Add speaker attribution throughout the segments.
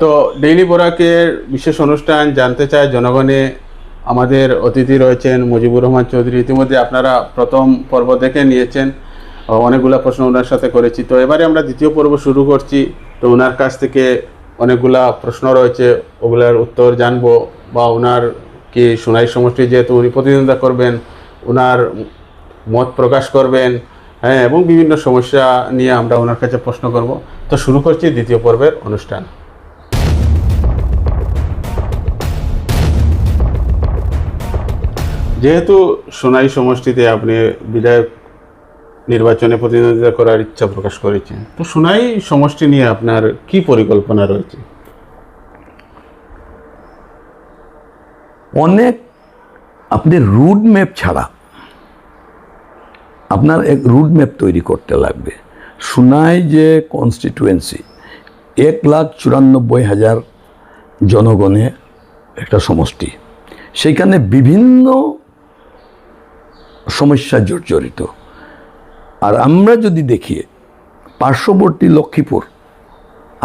Speaker 1: তো ডেইলি বোরাকের বিশেষ অনুষ্ঠান জানতে চায় জনগণে। আমাদের অতিথি রয়েছেন মুজিবুর রহমান চৌধুরী। ইতিমধ্যে আপনারা প্রথম পর্ব দেখে নিয়েছেন। অনেকগুলা প্রশ্ন ওনার সাথে করেছি। তো এবারে আমরা দ্বিতীয় পর্ব শুরু করছি। তো ওনার কাছ থেকে অনেকগুলা প্রশ্ন রয়েছে। ওগুলার উত্তর জানব বা ওনার কি সোনাই সমষ্টি যেহেতু উনি প্রতিদ্বন্দ্বিতা করবেন, ওনার মত প্রকাশ করবেন হ্যাঁ এবং বিভিন্ন সমস্যা নিয়ে আমরা ওনার কাছে প্রশ্ন করব। তো শুরু করছি দ্বিতীয় পর্বের অনুষ্ঠান। যেহেতু সোনাই সমষ্টিতে আপনি বিধায়ক নির্বাচনে প্রতিদ্বন্দ্বিতা করার ইচ্ছা প্রকাশ করেছেন, তো সোনাই সমষ্টি নিয়ে আপনার কি পরিকল্পনা রয়েছে?
Speaker 2: অনেক আপনি রুট ম্যাপ ছাড়া আপনার এক রুট ম্যাপ তৈরি করতে লাগবে। সোনাই যে কনস্টিটুয়েন্সি এক লাখ চুরানব্বই হাজার জনগণের একটা সমষ্টি। সেইখানে বিভিন্ন সমস্যা জর্জরিত। আর আমরা যদি দেখি, পার্শ্ববর্তী লক্ষ্মীপুর,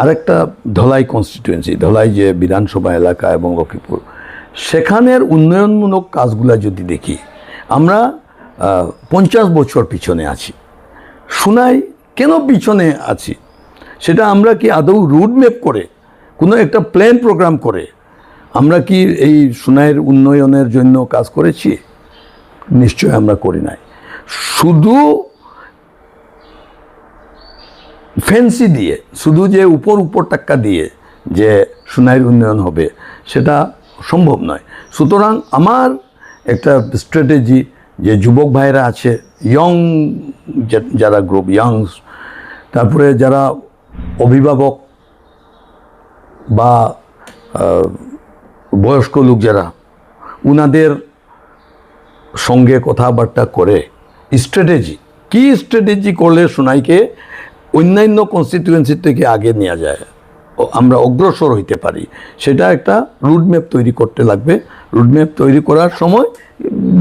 Speaker 2: আরেকটা ধলাই কনস্টিটুয়েন্সি ধলাই যে বিধানসভা এলাকা এবং লক্ষ্মীপুর, সেখানের উন্নয়নমূলক কাজগুলা যদি দেখি, আমরা পঞ্চাশ বছর পিছনে আছি। সুনাই কেন পিছনে আছি? সেটা আমরা কি আদৌ রুট ম্যাপ করে, কোনো একটা প্ল্যান প্রোগ্রাম করে, আমরা কি এই সুনাইয়ের উন্নয়নের জন্য কাজ করেছি? নিশ্চয় আমরা করি নাই। শুধু ফ্যান্সি দিয়ে, শুধু যে উপর উপর টাক্কা দিয়ে যে সোনাইয়ের উন্নয়ন হবে, সেটা সম্ভব নয়। সুতরাং আমার একটা স্ট্র্যাটেজি যে যুবক ভাইরা আছে ইয়ং যারা গ্রুপ ইয়াংস তারপরে যারা অভিভাবক বা বয়স্ক লোক যারা, উনাদের সঙ্গে কথাবার্তা করে স্ট্র্যাটেজি কি স্ট্র্যাটেজি করলে সোনাইকে অন্যান্য কনস্টিটিউয়েন্সি থেকে আগে নেওয়া যায়? আমরা অগ্রসর হইতে পারি। সেটা একটা রুটম্যাপ তৈরি করতে লাগবে। রুটম্যাপ তৈরি করার সময়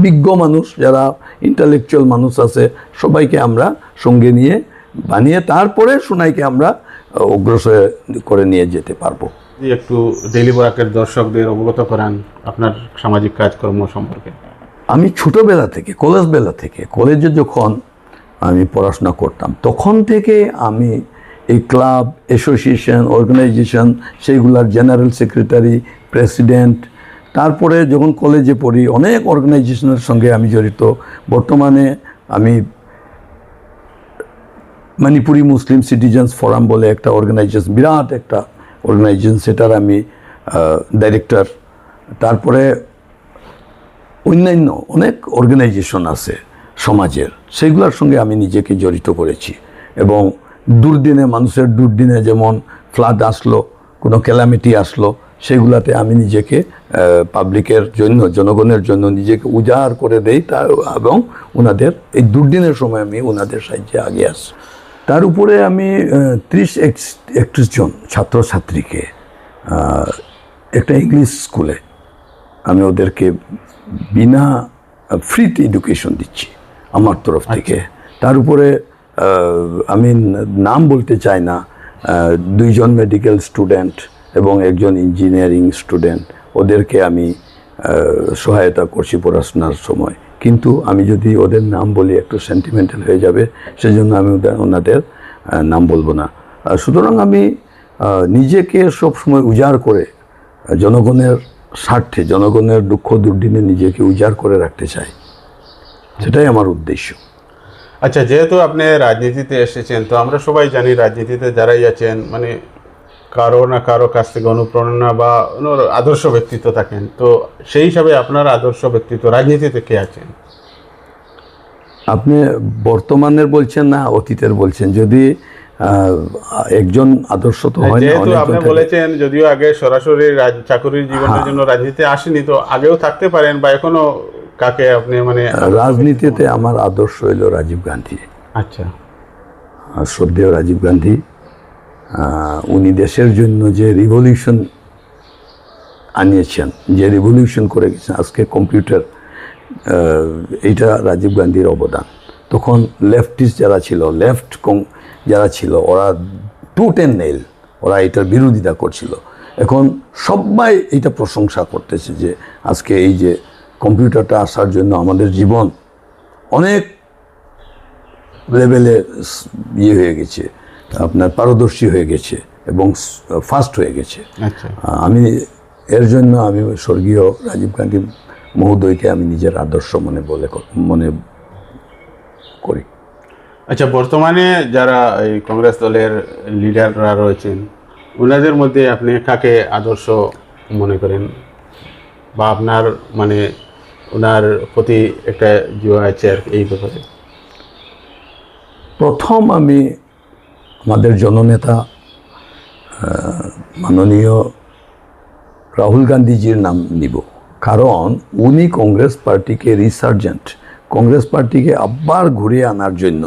Speaker 2: বিজ্ঞ মানুষ, যারা ইন্টালেকচুয়াল মানুষ আছে, সবাইকে আমরা সঙ্গে নিয়ে বানিয়ে তারপরে সোনাইকে আমরা অগ্রসর করে নিয়ে যেতে পারব।
Speaker 1: একটু ডেইলি বোরাকের দর্শকদের অবগত করান আপনার সামাজিক কাজকর্ম সম্পর্কে।
Speaker 2: আমি ছোটোবেলা থেকে কলেজ বেলা থেকে, কলেজে যখন আমি পড়াশোনা করতাম, তখন থেকে আমি এই ক্লাব, অ্যাসোসিয়েশন, অর্গানাইজেশন, সেইগুলার জেনারেল সেক্রেটারি, প্রেসিডেন্ট, তারপরে যখন কলেজে পড়ি, অনেক অর্গানাইজেশনের সঙ্গে আমি জড়িত। বর্তমানে আমি মণিপুরি মুসলিম সিটিজেন্স ফোরাম বলে একটা অর্গানাইজেশন, বিরাট একটা অর্গানাইজেশন, সেটার আমি ডাইরেক্টর তারপরে অন্যান্য অনেক অর্গানাইজেশন আছে সমাজের সেইগুলোর সঙ্গে আমি নিজেকে জড়িত করেছি। এবং দুর্দিনে মানুষের দুর্দিনে যেমন ফ্লাড আসলো, কোনো ক্যালামিটি আসলো, সেগুলাতে আমি নিজেকে পাবলিকের জন্য, জনগণের জন্য নিজেকে উজাড় করে দেই তা এবং ওনাদের এই দুর্দিনের সময় আমি ওনাদের সাহায্যে আগে আসি। তার উপরে আমি ত্রিশ একত্রিশ জন ছাত্রছাত্রীকে একটা ইংলিশ স্কুলে আমি ওদেরকে বিনা ফ্রিতে এডুকেশন দিচ্ছি আমার তরফ থেকে। তার উপরে আমি নাম বলতে চাই না। দুইজন মেডিকেল স্টুডেন্ট এবং একজন ইঞ্জিনিয়ারিং স্টুডেন্ট ওদেরকে আমি সহায়তা করছি পড়াশোনার সময়। কিন্তু আমি যদি ওদের নাম বলি একটু সেন্টিমেন্টাল হয়ে যাবে সেজন্য আমি ওদের ওনাদের নাম বলব না। সুতরাং আমি নিজেকে সবসময় উজাড় করে জনগণের স্বার্থে জনগণের দুঃখ দুর্দিনে নিজেকে উজাড় করে রাখতে চাই। সেটাই আমার উদ্দেশ্য।
Speaker 1: আচ্ছা যেহেতু আপনি রাজনীতিতে এসেছেন তো আমরা সবাই জানি রাজনীতিতে যারাই আছেন মানে কারও না কারও কাছ থেকে অনুপ্রেরণা বা আদর্শ ব্যক্তিত্ব থাকেন তো সেই হিসাবে আপনার আদর্শ ব্যক্তিত্ব রাজনীতিতে কে আছেন?
Speaker 2: আপনি বর্তমানের বলছেন না অতীতের বলছেন। যদি একজন আদর্শ তো হয় না
Speaker 1: যেহেতু আপনি বলেছেন যদিও আগে সরাসরি চাকরির জীবনের জন্য রাজনীতি আসেনি তো আগেও থাকতে পারেন বা এখনও কাকে আপনি মানে
Speaker 2: রাজনীতিতে আমার আদর্শ হইল রাজীব গান্ধী।
Speaker 1: আচ্ছা।
Speaker 2: শ্রদ্ধেয় রাজীব গান্ধী। আহ, উনি দেশের জন্য যে রিভলিউশন আনিয়েছেন যে রিভলিউশন করে গেছেন আজকে কম্পিউটার এইটা রাজীব গান্ধীর অবদান। তখন লেফটিস্ট যারা ছিল লেফট যারা ছিল ওরা টু টেন নেল ওরা এটার বিরোধিতা করছিল। এখন সবাই এটা প্রশংসা করতেছে যে আজকে এই যে কম্পিউটারটা আসার জন্য আমাদের জীবন অনেক লেভেলে ইয়ে হয়ে গেছে আপনার পারদর্শী হয়ে গেছে এবং ফাস্ট হয়ে গেছে।
Speaker 1: আচ্ছা।
Speaker 2: আমি এর জন্য আমি স্বর্গীয় রাজীব গান্ধী মহোদয়কে আমি নিজের আদর্শ মনে বলে মনে করি।
Speaker 1: আচ্ছা বর্তমানে যারা এই কংগ্রেস দলের লিডাররা রয়েছেন ওনাদের মধ্যে আপনি কাকে আদর্শ মনে করেন? বা আপনার মানে ওনার প্রতি একটা জিও আছে আর এই ব্যাপারে?
Speaker 2: প্রথম আমি আমাদের জননেতা মাননীয় রাহুল গান্ধীজির নাম নিব। কারণ উনি কংগ্রেস পার্টিকে রিসার্জেন্ট পার্টিকে আবার ঘুরিয়ে আনার জন্য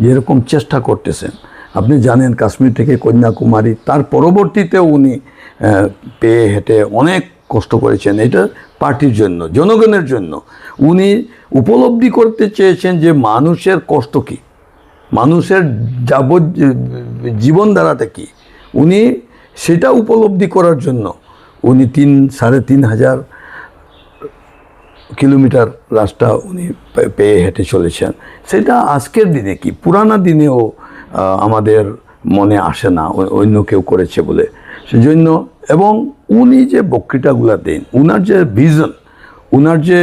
Speaker 2: যেরকম চেষ্টা করতেছেন। আপনি জানেন কাশ্মীর থেকে কন্যাকুমারী, তার পরবর্তীতে উনি পেয়ে হেঁটে অনেক কষ্ট করেছেন। এটা পার্টির জন্য, জনগণের জন্য। উনি উপলব্ধি করতে চেয়েছেন যে মানুষের কষ্ট কী? মানুষের যাব জীবনধারাটা কি? উনি সেটা উপলব্ধি করার জন্য উনি তিন, সাড়ে তিন হাজার কিলোমিটার রাস্তা উনি পেয়ে হেঁটে চলেছেন। সেটা আজকের দিনে কি? পুরানা দিনেও আমাদের মনে আসে না অন্য কেউ করেছে বলে। সেজন্য এবং উনি যে বক্তৃতাগুলো দেন উনার যে ভিজন উনার যে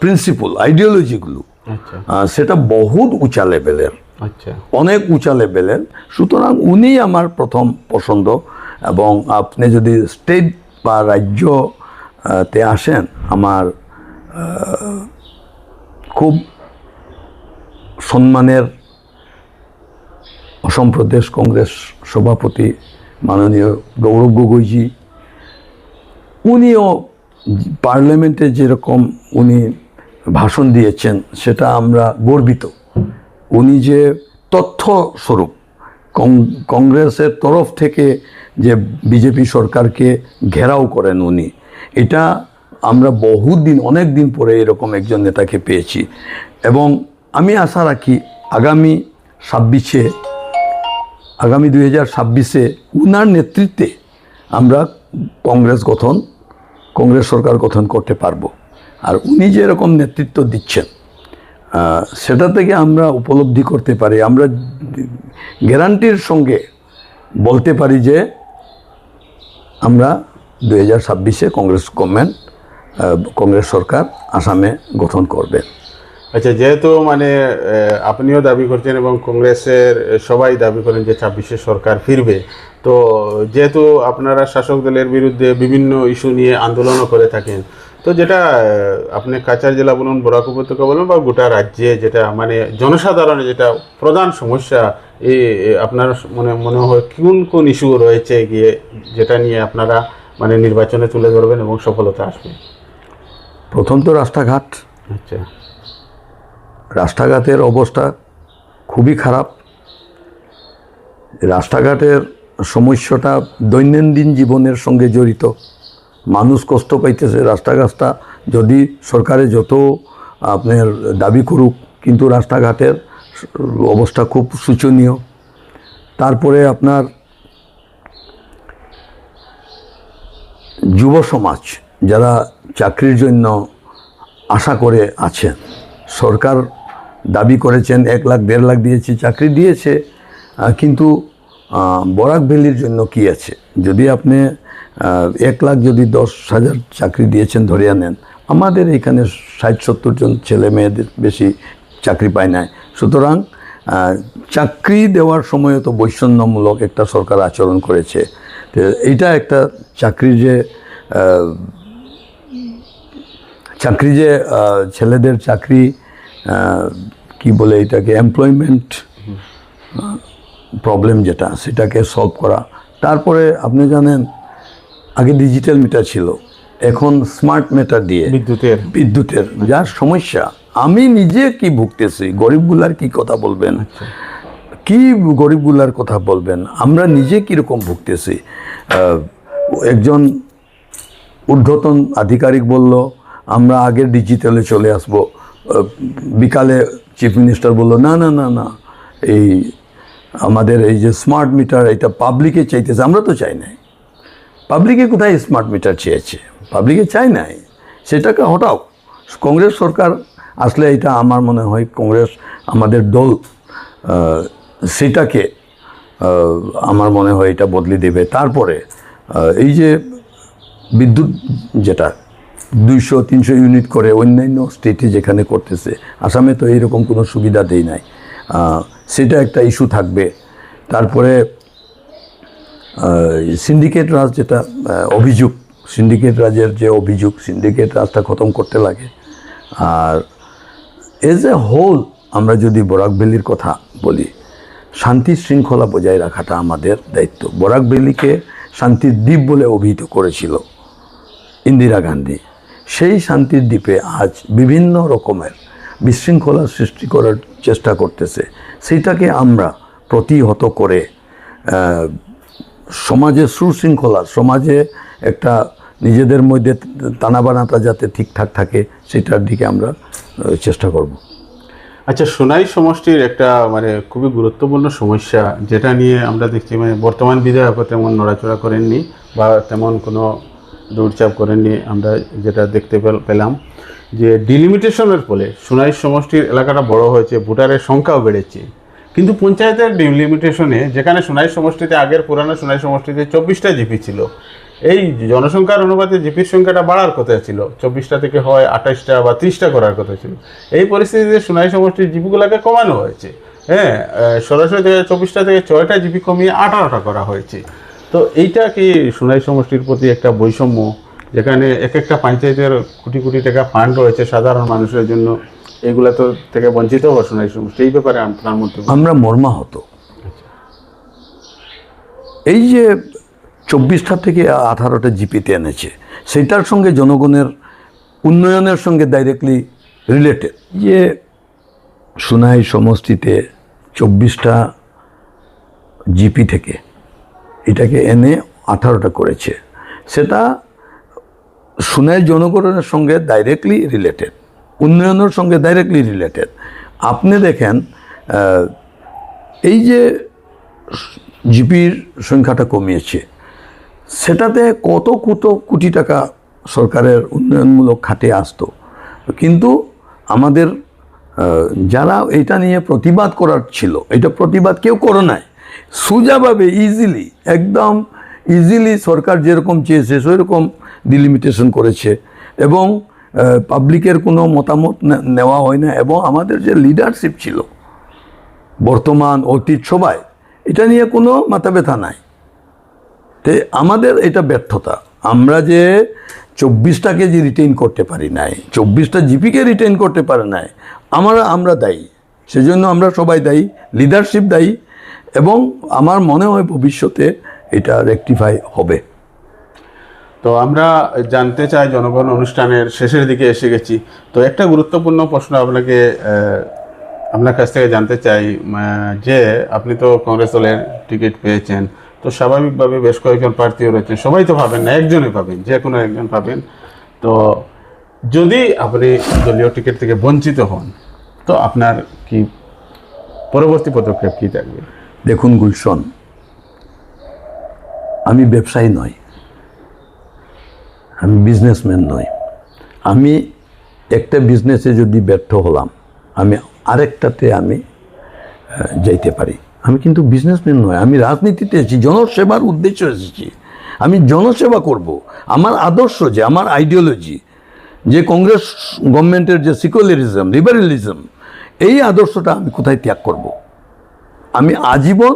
Speaker 2: প্রিন্সিপাল আইডিওলজিগুলো
Speaker 1: আচ্ছা।
Speaker 2: সেটা বহুত উঁচা লেভেলের
Speaker 1: আচ্ছা।
Speaker 2: অনেক উঁচা লেভেলের সুতরাং উনি আমার প্রথম পছন্দ এবং আপনি যদি স্টেট বা রাজ্য তে আসেন আমার খুব সম্মানের অসম প্রদেশ কংগ্রেস সভাপতি মাননীয় গৌরব গগৈজি। উনিও পার্লামেন্টে যেরকম উনি ভাষণ দিয়েছেন, সেটা আমরা গর্বিত। উনি যে তথ্য স্বরূপ কংগ্রেসের তরফ থেকে যে বিজেপি সরকারকে ঘেরাও করেন উনি, এটা আমরা বহুদিন অনেক দিন পরে এরকম একজন নেতাকে পেয়েছি। এবং আমি আশা রাখি আগামী ছাব্বিশে, আগামী দুই হাজার ছাব্বিশে উনার নেতৃত্বে আমরা কংগ্রেস গঠন, কংগ্রেস সরকার গঠন করতে পারব। আর উনি যে এরকম নেতৃত্ব দিচ্ছেন সেটা থেকে আমরা উপলব্ধি করতে পারি। আমরা গ্যারান্টির সঙ্গে বলতে পারি যে আমরা দুই হাজার ছাব্বিশে কংগ্রেস গভর্নমেন্ট কংগ্রেস সরকার আসামে গঠন করবে।
Speaker 1: আচ্ছা যেহেতু মানে আপনিও দাবি করছেন এবং কংগ্রেসের সবাই দাবি করেন যে ছাব্বিশে সরকার ফিরবে, তো যেহেতু আপনারা শাসক দলের বিরুদ্ধে বিভিন্ন ইস্যু নিয়ে আন্দোলনও করে থাকেন, তো যেটা আপনি কাছাড় জেলা বলুন, বরাক উপত্যকা বলুন বা গোটা রাজ্যে যেটা মানে জনসাধারণের যেটা প্রধান সমস্যা এই আপনার মনে মনে হয় কোন কোন ইস্যু রয়েছে গিয়ে, যেটা নিয়ে আপনারা মানে নির্বাচনে তুলে ধরবেন এবং সফলতা আসবে?
Speaker 2: প্রথম তো রাস্তাঘাট।
Speaker 1: আচ্ছা।
Speaker 2: রাস্তাঘাটের অবস্থা খুবই খারাপ। রাস্তাঘাটের সমস্যাটা দৈনন্দিন জীবনের সঙ্গে জড়িত। মানুষ কষ্ট পাইতেছে। রাস্তাঘাটটা যদি সরকারে যত আপনার দাবি করুক কিন্তু রাস্তাঘাটের অবস্থা খুব শোচনীয়। তারপরে আপনার যুব সমাজ যারা চাকরির জন্য আশা করে আছেন। সরকার দাবি করেছেন, এক লাখ, দেড় লাখ দিয়েছে, চাকরি দিয়েছে। কিন্তু বরাক ভ্যালির জন্য কি আছে? যদি আপনি এক লাখ যদি দশ হাজার চাকরি দিয়েছেন, ধরিয়া নেন, আমাদের এখানে ষাট, সত্তর জন ছেলে মেয়েদের বেশি চাকরি পায় নাই। সুতরাং চাকরি দেওয়ার সময় তো বৈষম্যমূলক একটা সরকার আচরণ করেছে। তো এইটা একটা চাকরি যে চাকরি যে ছেলেদের চাকরি কি বলে এটাকে এমপ্লয়মেন্ট প্রবলেম যেটা সেটাকে সলভ করা। তারপরে আপনি জানেন আগে ডিজিটাল মিটার ছিল। এখন স্মার্ট মিটার দিয়ে
Speaker 1: বিদ্যুতের।
Speaker 2: বিদ্যুতের যার সমস্যা আমি নিজে কি ভুগতেছি? গরিবগুলার কি কথা বলবেন? কি গরিবগুলার কথা বলবেন? আমরা নিজে কীরকম ভুগতেছি? একজন ঊর্ধ্বতন আধিকারিক বলল আমরা আগের ডিজিটালে চলে আসব। বিকালে চিফ মিনিস্টার বলল, না না না না, এই আমাদের এই যে স্মার্ট মিটার এটা পাবলিকে চাইতেছে, আমরা তো চাই নাই। পাবলিকে কোথায় স্মার্ট মিটার চেয়েছে? পাবলিকে চাই নাই। সেটাকে হটাও। কংগ্রেস সরকার আসলে এটা আমার মনে হয় কংগ্রেস আমাদের দল সেটাকে আমার মনে হয় এটা বদলে দেবে। তারপরে এই যে বিদ্যুৎ যেটা দুইশো, তিনশো ইউনিট করে অন্যান্য স্টেটে যেখানে করতেছে। আসামে তো এইরকম কোনো সুবিধা দেই নাই সেটা একটা ইস্যু থাকবে। তারপরে সিন্ডিকেট রাজ যেটা অভিযোগ সিন্ডিকেট রাজের যে অভিযোগ সিন্ডিকেট রাজটা খতম করতে লাগে। আর এজ এ হোল আমরা যদি বরাক ভ্যালির কথা বলি, শান্তি শৃঙ্খলা বজায় রাখাটা আমাদের দায়িত্ব। বরাক ভ্যালিকে শান্তির দ্বীপ বলে অভিহিত করেছিল ইন্দিরা গান্ধী। সেই শান্তির দ্বীপে আজ বিভিন্ন রকমের বিশৃঙ্খলা সৃষ্টি করার চেষ্টা করতেছে। সেইটাকে আমরা প্রতিহত করে সমাজে সুশৃঙ্খলা, সমাজে একটা নিজেদের মধ্যে টানাবানাটা যাতে ঠিকঠাক থাকে, সেটার দিকে আমরা চেষ্টা করব।
Speaker 1: আচ্ছা সোনাই সমষ্টির একটা মানে খুবই গুরুত্বপূর্ণ সমস্যা, যেটা নিয়ে আমরা দেখছি মানে বর্তমান বিধায়কও তেমন নড়াচড়া করেননি বা তেমন কোনো দৌড়চাপ করেননি আমরা যেটা দেখতে পেলাম যে ডিলিমিটেশনের ফলে সোনাই সমষ্টির এলাকাটা বড় হয়েছে, ভোটারের সংখ্যাও বেড়েছে। কিন্তু পঞ্চায়েতের ডিলিমিটেশনে যেখানে সোনাই সমষ্টিতে আগের পুরানো সোনাই সমষ্টিতে চব্বিশটা জিপি ছিল, এই জনসংখ্যার অনুপাতে জিপির সংখ্যাটা বাড়ার কথা ছিল। চব্বিশটা থেকে হয় আঠাশটা বা ত্রিশটা করার কথা ছিল। এই পরিস্থিতিতে সোনাই সমষ্টির জিপিগুলোকে কমানো হয়েছে। হ্যাঁ সরাসরি চব্বিশটা থেকে ছয়টা জিপি কমিয়ে আঠারোটা করা হয়েছে। তো এইটা কি সোনাই সমষ্টির প্রতি একটা বৈষম্য? যেখানে এক একটা পঞ্চায়েতের কোটি কোটি টাকা ফান্ড রয়েছে সাধারণ মানুষের জন্য এগুলা তো থেকে বঞ্চিত হওয়া সোনাই সমষ্টি। এই ব্যাপারে আপনার মধ্যে
Speaker 2: আমরা মর্মাহত। এই যে চব্বিশটা থেকে আঠারোটা জিপিতে এনেছে সেটার সঙ্গে জনগণের উন্নয়নের সঙ্গে ডাইরেক্টলি রিলেটেড যে সুনাই সমষ্টিতে চব্বিশটা জিপি থেকে এটাকে এনে আঠারোটা করেছে। সেটা সুনাই জনগণের সঙ্গে ডাইরেক্টলি রিলেটেড উন্নয়নের সঙ্গে ডাইরেক্টলি রিলেটেড আপনি দেখেন এই যে জিপির সংখ্যাটা কমিয়েছে, সেটাতে কত কত কোটি টাকা সরকারের উন্নয়নমূলক খাতে আসতো। কিন্তু আমাদের যারা এটা নিয়ে প্রতিবাদ করার ছিল, এটা প্রতিবাদ কেউ করো নাই। সোজাভাবে ইজিলি একদম ইজিলি সরকার যেরকম চেয়েছে, সেরকম ডিলিমিটেশন করেছে। এবং পাবলিকের কোনো মতামত নেওয়া হয় না। এবং আমাদের যে লিডারশিপ ছিল, বর্তমান অতীত সবাই এটা নিয়ে কোনো মাথা ব্যথা নাই। তে আমাদের এটা ব্যর্থতা। আমরা যে চব্বিশটাকে যে রিটেন করতে পারি নাই, চব্বিশটা জিপিকে রিটেন করতে পারে নাই, আমরা আমরা দায়ী। সেজন্য আমরা সবাই দায়ী লিডারশিপ দায়ী এবং আমার মনে হয় ভবিষ্যতে এটা রেকটিফাই হবে।
Speaker 1: তো আমরা জানতে চাই জনগণ অনুষ্ঠানের শেষের দিকে এসে গেছি। তো একটা গুরুত্বপূর্ণ প্রশ্ন আপনাকে আপনার কাছ থেকে জানতে চাই যে আপনি তো কংগ্রেস দলের টিকিট পেয়েছেন, তো স্বাভাবিকভাবে বেশ কয়েকজন প্রার্থীও রয়েছেন। সবাই তো পাবেন না, একজনই পাবেন যে কোনো একজন পাবেন তো যদি আপনি দলীয় টিকিট থেকে বঞ্চিত হন, তো আপনার কি পরবর্তী পদক্ষেপ কী থাকবে?
Speaker 2: দেখুন গুলশন, আমি ব্যবসায়ী নই, আমি বিজনেসম্যান নই। আমি একটা বিজনেসে যদি ব্যর্থ হলাম, আমি আরেকটাতে আমি যাইতে পারি। আমি কিন্তু বিজনেসম্যান নয় আমি রাজনীতিতে এসেছি, জনসেবার উদ্দেশ্য এসেছি। আমি জনসেবা করব। আমার আদর্শ যে, আমার আইডিওলজি যে কংগ্রেস গভর্নমেন্টের যে সিকুলারিজম লিবারেলিজম এই আদর্শটা আমি কোথায় ত্যাগ করব? আমি আজীবন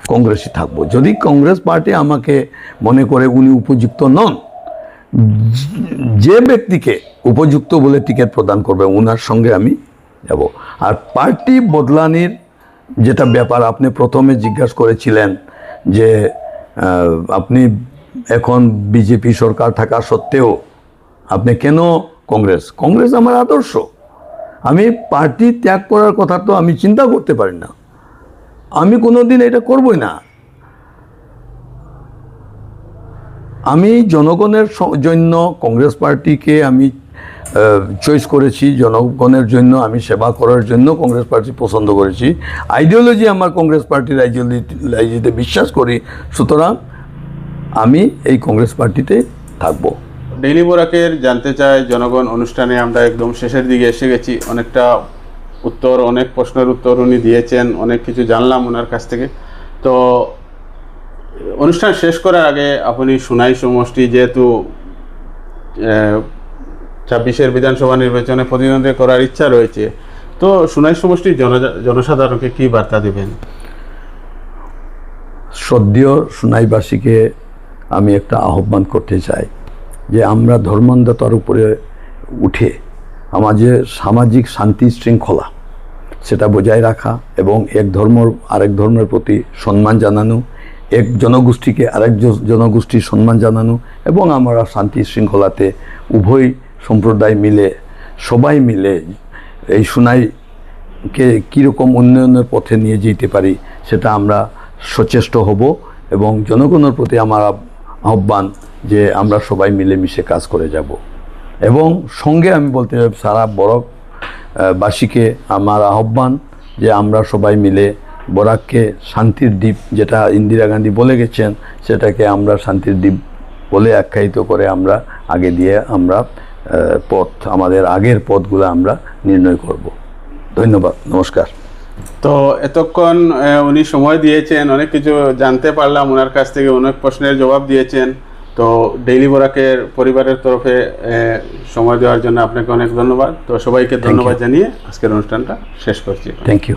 Speaker 2: কংগ্রেসে থাকব। যদি কংগ্রেস পার্টি আমাকে মনে করে উনি উপযুক্ত নন, যে ব্যক্তিকে উপযুক্ত বলে টিকিট প্রদান করবে ওনার সঙ্গে আমি যাব। আর পার্টি বদলানির যেটা ব্যাপার, আপনি প্রথমে জিজ্ঞাসা করেছিলেন যে আপনি এখন বিজেপি সরকার থাকা সত্ত্বেও আপনি কেন কংগ্রেস? কংগ্রেস আমার আদর্শ। আমি পার্টি ত্যাগ করার কথা তো আমি চিন্তা করতে পারি না। আমি কোনোদিন এটা করবই না। আমি জনগণের জন্য কংগ্রেস পার্টিকে আমি চয়েস করেছি, জনগণের জন্য আমি সেবা করার জন্য কংগ্রেস পার্টি পছন্দ করেছি। আইডিওলজি আমার কংগ্রেস পার্টির আইডিওলজিতে বিশ্বাস করি। সুতরাং আমি এই কংগ্রেস পার্টিতে থাকব।
Speaker 1: ডেইলি বোরাকের জানতে চাই, জনগণ অনুষ্ঠানে আমরা একদম শেষের দিকে এসে গেছি। অনেকটা উত্তর, অনেক প্রশ্নের উত্তর উনি দিয়েছেন, অনেক কিছু জানলাম ওনার কাছ থেকে। তো, অনুষ্ঠান শেষ করার আগে আপনি সুনাই সমষ্টি যেহেতু ছাব্বিশের বিধানসভা নির্বাচনে প্রতিদ্বন্দ্বিতা করার ইচ্ছা রয়েছে, তো সুনাই সমষ্টির জন জনসাধারণকে কী বার্তা দেবেন?
Speaker 2: সদ্য সুনাইবাসীকে আমি একটা আহ্বান করতে চাই যে আমরা ধর্মান্ধতার উপরে উঠে আমাদের সামাজিক শান্তি শৃঙ্খলা সেটা বজায় রাখা এবং এক ধর্ম আরেক ধর্মের প্রতি সম্মান জানানো এক জনগোষ্ঠীকে আরেক জনগোষ্ঠীর সম্মান জানানো এবং আমরা শান্তি শৃঙ্খলাতে উভয় সম্প্রদায় মিলে সবাই মিলে এই সুনাইকে কীরকম উন্নয়নের পথে নিয়ে যেতে পারি সেটা আমরা সচেষ্ট হব এবং জনগণের প্রতি আমার আহ্বান যে আমরা সবাই মিলেমিশে কাজ করে যাব। এবং সঙ্গে আমি বলতে চাই সারা আহ, বাসীকে আমার আহ্বান যে আমরা সবাই মিলে বরাককে শান্তির দ্বীপ যেটা ইন্দিরা গান্ধী বলে গেছেন, সেটাকে আমরা শান্তির দ্বীপ বলে আখ্যায়িত করে আমরা আগে দিয়ে আমরা পথ, আমাদের আগের পথগুলো আমরা নির্ণয় করব। ধন্যবাদ, নমস্কার।
Speaker 1: তো এতক্ষণ উনি সময় দিয়েছেন, অনেক কিছু জানতে পারলাম ওনার কাছ থেকে অনেক প্রশ্নের জবাব দিয়েছেন। তো ডেইলি বোরাকের পরিবারের তরফে সময় দেওয়ার জন্য আপনাকে অনেক ধন্যবাদ। তো সবাইকে ধন্যবাদ জানিয়ে আজকের অনুষ্ঠানটা শেষ করছি।
Speaker 2: Thank you